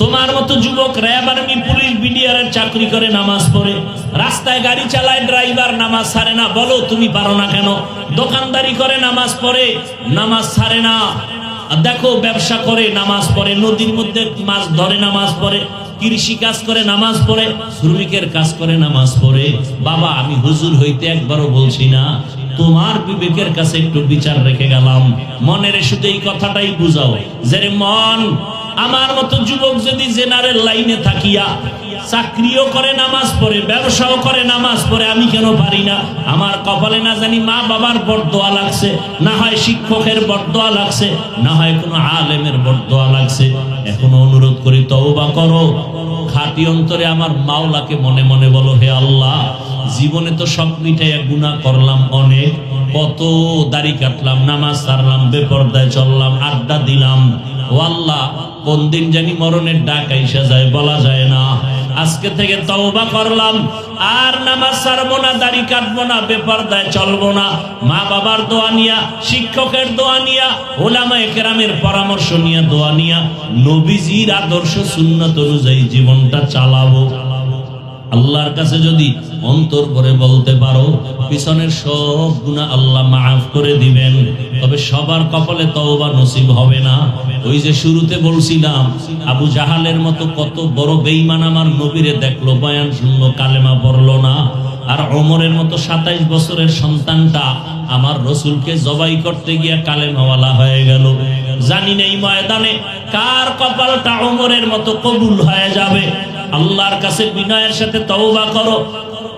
তোমার মতো যুবক র্যাব আর্মি, পুলিশ বিডিআর চাকরি করে নামাজ পড়ে। রাস্তায় গাড়ি চালায়, ড্রাইভার নামাজ ছাড়ে না। বলো, তুমি পারো না কেন? দোকানদারি করে নামাজ পড়ে, নামাজ ছাড়ে না। দেখো, ব্যবসা করে নামাজ পড়ে, নদীর মধ্যে মাছ ধরে নামাজ পড়ে, কৃষি কাজ করে নামাজ পড়ে, শ্রমিকের কাজ করে নামাজ পড়ে। বাবা, আমি হুজুর হইতে একবারও বলছি না, তোমার বিবেকের কাছে একটু বিচার রেখে গেলাম। মনের শুধু এই কথাটাই বুঝাও। যে মন আমার মতো যুবক যদি জেনারেল লাইনে থাকিয়া চাকরিও করে, নামাজ পড়ে, ব্যবসাও করে, নামাজ পড়ে, আমি কেন পারি না? আমার কপালে না জানি মা বাবার বরদোয়া লাগছে, না হয় শিক্ষকের বরদোয়া লাগছে, না হয় কোনো আলেমের বরদোয়া লাগছে। এখনও অনুরোধ করি, তওবা করো। খাটি অন্তরে আমার মাওলাকে মনে মনে বলো, হে আল্লাহ, জীবনে তো সব মিঠাই গুণা করলাম অনেক, কত দাড়ি কাটলাম, নামাজ সারলাম, বেপর্দায় চললাম, আড্ডা দিলাম। ও আল্লাহ কোন দিন জানি মরণের ডাক আইসা যায়, বলা যায় না। আজকে থেকে তওবা করলাম, আর নামাজ ছাড়বো না, দাড়ি কাটবো না, বেপর্দায় চলবো না। মা বাবার দোয়া নিয়া, শিক্ষকের দোয়া নিয়া ওলামা একরামের পরামর্শ নিয়ে, দোয়া নিয়া, নবীজির আদর্শ সুন্নত অনুযায়ী জীবনটা চালাবো। আল্লাহর কাছে যদি অন্তর করে বলতে পারো, পিছনের সব গুণা আল্লাহ মাফ করে দিবেন। তবে সবার কপালে তওবা নসিব হবে না। ওই যে শুরুতে বলছিলাম, আবু জাহালের মতো কত বড় বেঈমান আমার নবীরে দেখল, বয়ান শুনলো, কালেমা পড়ল না। আর ওমরের মতো সাতাইশ বছরের সন্তানটা আমার রসুলকে জবাই করতে গিয়া কালেমাওয়ালা হয়ে গেল। জানি নেই ময়দানে কার কপালটা অমরের মতো কবুল হয়ে যাবে। আল্লাহর কাছে বিনয়ের সাথে তওবা করো।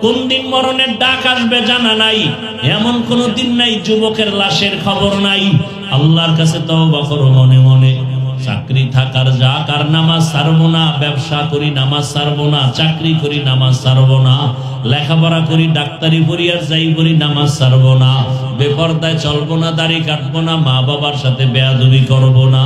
কোন দিন মরণের ডাক আসবে জানা নাই। এমন কোন দিন নাই, যুবকের লাশের খবর নাই। আল্লাহর কাছে তওবা করো মনে মনে। চাকরি থাকার যা কার নামাজ ছাড়বো না, ব্যবসা করি, নামাজ ছাড়বো না, চাকরি করি, নামাজ ছাড়বো না, লেখাপড়া করি, ডাক্তারি পড়ি আর যাই করি, নামাজ ছাড়বো না, বেপর্দায় চলবো না, দাড়ি কাটবো না, মা বাবার সাথে বেয়াদবি করব না।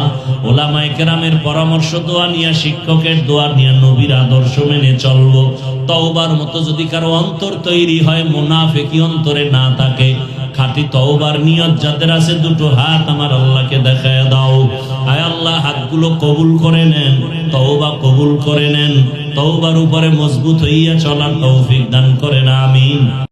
ওলামাই কেরামের পরামর্শ দোয়া নিয়ে, শিক্ষকের দোয়া নিয়ে, নবীর আদর্শ মেনে চলবো। তওবার মতো যদি কারও অন্তর তৈরি হয়, মোনাফেকি অন্তরে না থাকে, খাঁটি তওবার নিয়ত যাদের আছে, দুটো হাত আমার আল্লাহকে আয় আল্লাহ হাতগুলো কবুল করে নেন, তওবা কবুল করে নেন, তওবার উপরে মজবুত হইয়া চলার তৌফিক দান করেন, আমিন।